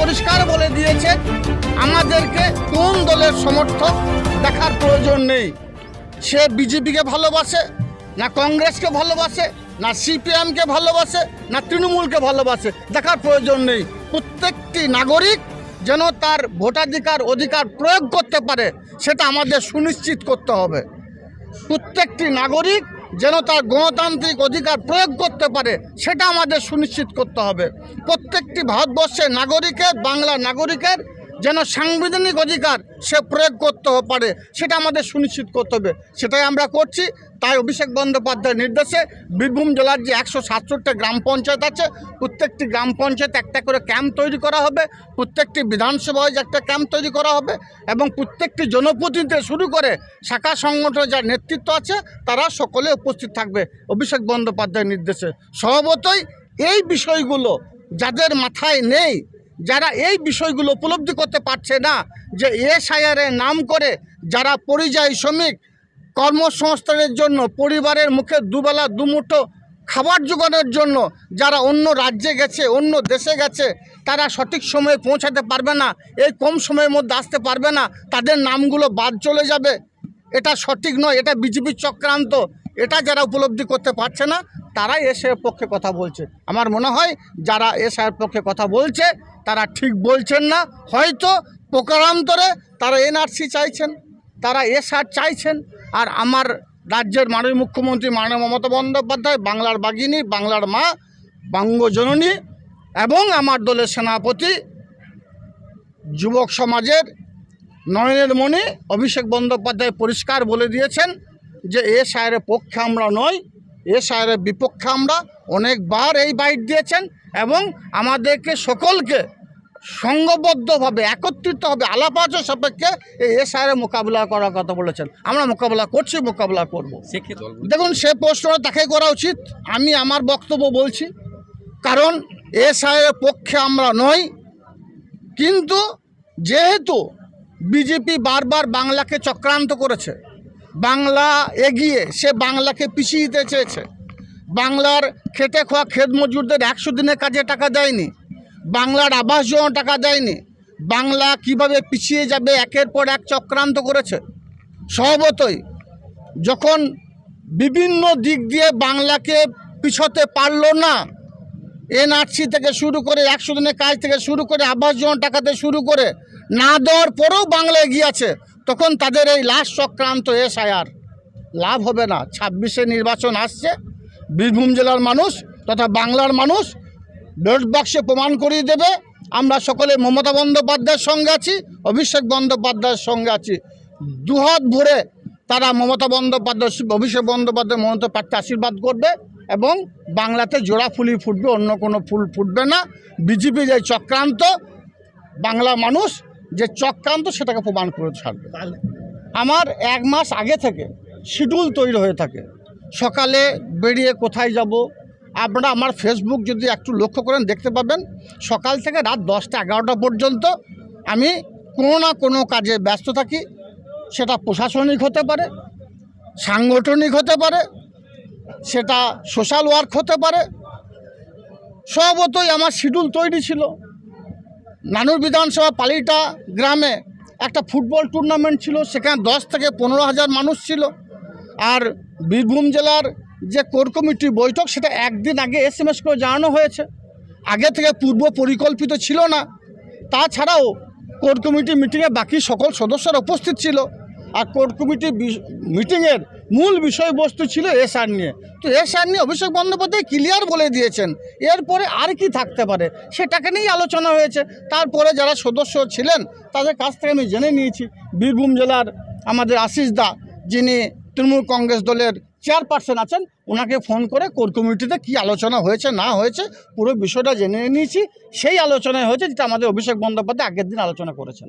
পরিষ্কার বলে দিয়েছে, আমাদেরকে কোন দলের সমর্থক দেখার প্রয়োজন নেই। সে বিজেপিকে ভালোবাসে, না কংগ্রেসকে ভালোবাসে, না সিপিএমকে ভালোবাসে, না তৃণমূলকে ভালোবাসে, দেখার প্রয়োজন নেই। প্রত্যেকটি নাগরিক যেন তার ভোটাধিকার অধিকার প্রয়োগ করতে পারে, সেটা আমাদের সুনিশ্চিত করতে হবে। প্রত্যেকটি নাগরিক যেন তার গণতান্ত্রিক অধিকার প্রয়োগ করতে পারে, সেটা আমাদের সুনিশ্চিত করতে হবে। প্রত্যেকটি ভারতবর্ষের নাগরিকের, বাংলা নাগরিকের যেন সাংবিধানিক অধিকার সে প্রয়োগ করতে পারে, সেটা আমাদের সুনিশ্চিত করতে হবে। সেটাই আমরা করছি। তাই অভিষেক বন্দ্যোপাধ্যায়ের নির্দেশে বীরভূম জেলার যে একশো সাতষট্টি গ্রাম পঞ্চায়েত আছে, প্রত্যেকটি গ্রাম পঞ্চায়েত একটা করে ক্যাম্প তৈরি করা হবে, প্রত্যেকটি বিধানসভায় যে একটা ক্যাম্প তৈরি করা হবে এবং প্রত্যেকটি জনপ্রতিনিধি শুরু করে শাখা সংগঠনের যার নেতৃত্ব আছে, তারা সকলে উপস্থিত থাকবে অভিষেক বন্দ্যোপাধ্যায়ের নির্দেশে। স্বভাবতই এই বিষয়গুলো যাদের মাথায় নেই, যারা এই বিষয়গুলো উপলব্ধি করতে পারছে না যে এসআইআরের নাম করে যারা পরিযায়ী শ্রমিক কর্মসংস্থানের জন্য, পরিবারের মুখে দুবেলা, দুমুঠো খাবার জোগানোর জন্য যারা অন্য রাজ্যে গেছে, অন্য দেশে গেছে, তারা সঠিক সময়ে পৌঁছাতে পারবে না, এই কম সময়ের মধ্যে আসতে পারবে না, তাদের নামগুলো বাদ চলে যাবে। এটা সঠিক নয়, এটা বিজেপির চক্রান্ত, এটা যারা উপলব্ধি করতে পারছে না, তারাই এসের পক্ষে কথা বলছে। আমার মনে হয়, যারা এসআইয়ের পক্ষে কথা বলছে, তারা ঠিক বলছেন না, হয়তো প্রকারান্তরে তারা এনআরসি চাইছেন, তারা এসআর চাইছেন আর আমার রাজ্যের মাননীয় মুখ্যমন্ত্রী মাননীয় মমতা বন্দ্যোপাধ্যায়, বাংলার বাগিনী, বাংলার মা, বঙ্গজননী এবং আমার দলের সেনাপতি, যুবক সমাজের নয়নের মণি অভিষেক বন্দ্যোপাধ্যায় পরিষ্কার বলে দিয়েছেন যে এ সায়ের পক্ষে আমরা নই, এ সায়ের বিপক্ষে আমরা অনেকবার এই বাইট দিয়েছেন এবং আমাদেরকে সকলকে সংঘবদ্ধভাবে একত্রিতভাবে আলাপাচর সাপেক্ষে এই এ সায়ের মোকাবিলা করার কথা বলেছেন। আমরা মোকাবিলা করছি মোকাবিলা করব। দেখুন সে প্রশ্নটা তাকে করা উচিত। আমি আমার বক্তব্য বলছি। কারণ এসআইয়ের পক্ষে আমরা নই। কিন্তু যেহেতু বিজেপি বারবার বাংলাকে চক্রান্ত করেছে বাংলা এগিয়ে সে বাংলাকে পিছিয়ে দিতে চেয়েছে বাংলার খেটে খাওয়া খেত মজুরদের একশো দিনের কাজে টাকা দেয়নি বাংলার আবাস যোজনা টাকা দেয়নি। বাংলা কীভাবে পিছিয়ে যাবে, একের পর এক চক্রান্ত করেছে। স্বভাবতই যখন বিভিন্ন দিক দিয়ে বাংলাকে পিছতে পারল না, এনআরসি থেকে শুরু করে একশো দিনের কাজ থেকে শুরু করে আবাস যোজনা টাকাতে শুরু করে না দেওয়ার পরেও বাংলা এগিয়ে আছে, তখন তাদের এই লাশ চক্রান্ত এসআইআর লাভ হবে না। ছাব্বিশে নির্বাচন আসছে, বীরভূম জেলার মানুষ তথা বাংলার মানুষ ব্যালট বাক্সে প্রমাণ করিয়ে দেবে। আমরা সকলে মমতা বন্দ্যোপাধ্যায়ের সঙ্গে আছি, অভিষেক বন্দ্যোপাধ্যায়ের সঙ্গে আছি। দুহাত ভরে তারা মমতা বন্দ্যোপাধ্যায়, অভিষেক বন্দ্যোপাধ্যায়, মমতা প্রার্থী আশীর্বাদ করবে এবং বাংলাতে জোড়া ফুলি ফুটবে, অন্য কোনো ফুল ফুটবে না। বিজেপি যে চক্রান্ত, বাংলা মানুষ যে চক্রান্ত সেটাকে প্রমাণ করে ছাড়বে। আমার এক মাস আগে থেকে শিডিউল তৈরি হয়ে থাকে। সকালে বেরিয়ে কোথায় যাব আপনারা আমার ফেসবুক যদি একটু লক্ষ্য করেন, দেখতে পাবেন, সকাল থেকে রাত দশটা এগারোটা পর্যন্ত আমি কোনো না কোনো কাজে ব্যস্ত থাকি। সেটা প্রশাসনিক হতে পারে, সাংগঠনিক হতে পারে, সেটা সোশ্যাল ওয়ার্ক হতে পারে। স্বভাবতই আমার শিডিউল তৈরি ছিল। নানুর বিধানসভা পালিটা গ্রামে একটা ফুটবল টুর্নামেন্ট ছিল, সেখানে দশ থেকে পনেরো হাজার মানুষ ছিল। আর বীরভূম জেলার যে কোর কমিটির বৈঠক, সেটা একদিন আগে এস এম এস করে জানানো হয়েছে। আগে থেকে পূর্ব পরিকল্পিত ছিল না। তাছাড়াও কোর কমিটি মিটিংয়ে বাকি সকল সদস্যরা উপস্থিত ছিল। আর কোর কমিটি মিটিংয়ের মূল বিষয়বস্তু ছিল এসআর নিয়ে। তো এসআর নিয়ে অভিষেক বন্দ্যোপাধ্যায় ক্লিয়ার বলে দিয়েছেন, এরপরে আর কি থাকতে পারে সেটাকে নিয়েই আলোচনা হয়েছে। তারপরে যারা সদস্য ছিলেন, তাদের কাছ থেকে আমি জেনে নিয়েছি। বীরভূম জেলার আমাদের আশিস দা, যিনি তৃণমূল কংগ্রেস দলের চেয়ারপারসন আছেন ওনাকে ফোন করে কোর কমিটিতে কি আলোচনা হয়েছে, না হয়েছে, পুরো বিষয়টা জেনে নিয়েছি। সেই আলোচনায় হয়েছে, যেটা আমাদের অভিষেক বন্দ্যোপাধ্যায় আগের দিন আলোচনা করেছেন।